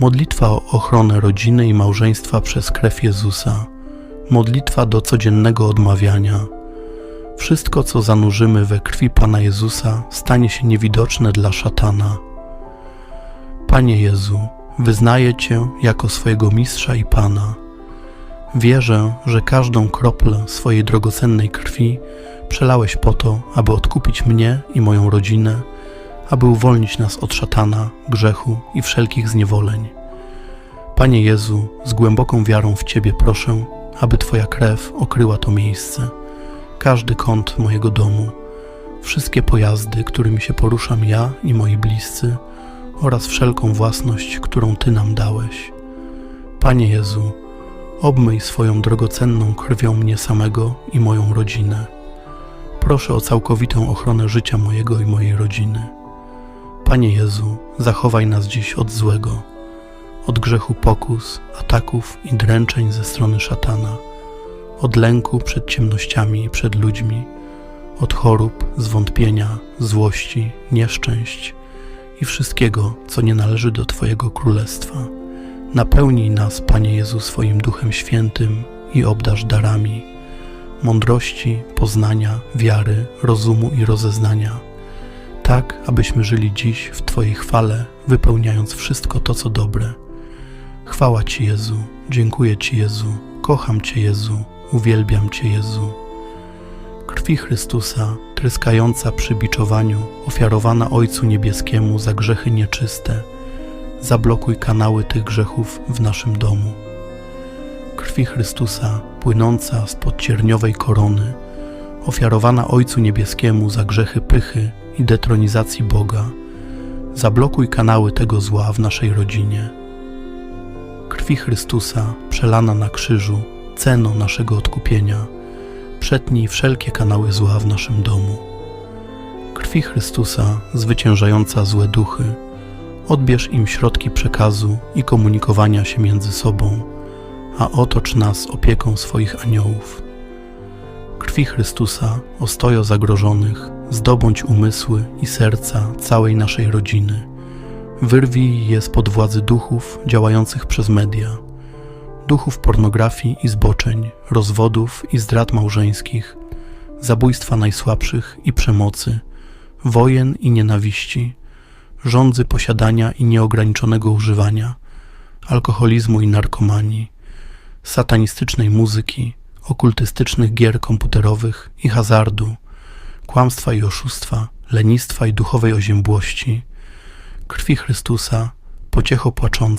Modlitwa o ochronę rodziny i małżeństwa przez krew Jezusa. Modlitwa do codziennego odmawiania. Wszystko, co zanurzymy we krwi Pana Jezusa, stanie się niewidoczne dla szatana. Panie Jezu, wyznaję Cię jako swojego mistrza i Pana. Wierzę, że każdą kroplę swojej drogocennej krwi przelałeś po to, aby odkupić mnie i moją rodzinę, aby uwolnić nas od szatana, grzechu i wszelkich zniewoleń. Panie Jezu, z głęboką wiarą w Ciebie proszę, aby Twoja krew okryła to miejsce, każdy kąt mojego domu, wszystkie pojazdy, którymi się poruszam ja i moi bliscy oraz wszelką własność, którą Ty nam dałeś. Panie Jezu, obmyj swoją drogocenną krwią mnie samego i moją rodzinę. Proszę o całkowitą ochronę życia mojego i mojej rodziny. Panie Jezu, zachowaj nas dziś od złego, od grzechu pokus, ataków i dręczeń ze strony szatana, od lęku przed ciemnościami i przed ludźmi, od chorób, zwątpienia, złości, nieszczęść i wszystkiego, co nie należy do Twojego Królestwa. Napełnij nas, Panie Jezu, swoim Duchem Świętym i obdarz darami mądrości, poznania, wiary, rozumu i rozeznania, tak abyśmy żyli dziś w Twojej chwale, wypełniając wszystko to, co dobre. Chwała Ci, Jezu, dziękuję Ci, Jezu, kocham Cię, Jezu, uwielbiam Cię, Jezu. Krwi Chrystusa, tryskająca przy biczowaniu, ofiarowana Ojcu Niebieskiemu za grzechy nieczyste, zablokuj kanały tych grzechów w naszym domu. Krwi Chrystusa, płynąca spod cierniowej korony, ofiarowana Ojcu Niebieskiemu za grzechy pychy i detronizacji Boga, zablokuj kanały tego zła w naszej rodzinie. Krwi Chrystusa, przelana na krzyżu, ceno naszego odkupienia, przetnij wszelkie kanały zła w naszym domu. Krwi Chrystusa, zwyciężająca złe duchy, odbierz im środki przekazu i komunikowania się między sobą, a otocz nas opieką swoich aniołów. Krwi Chrystusa, ostojo zagrożonych, zdobądź umysły i serca całej naszej rodziny. Wyrwij je spod władzy duchów działających przez media, duchów pornografii i zboczeń, rozwodów i zdrad małżeńskich, zabójstwa najsłabszych i przemocy, wojen i nienawiści, rządzy posiadania i nieograniczonego używania, alkoholizmu i narkomanii, satanistycznej muzyki, okultystycznych gier komputerowych i hazardu, kłamstwa i oszustwa, lenistwa i duchowej oziębłości, krwi Chrystusa, pociecho płaczącej,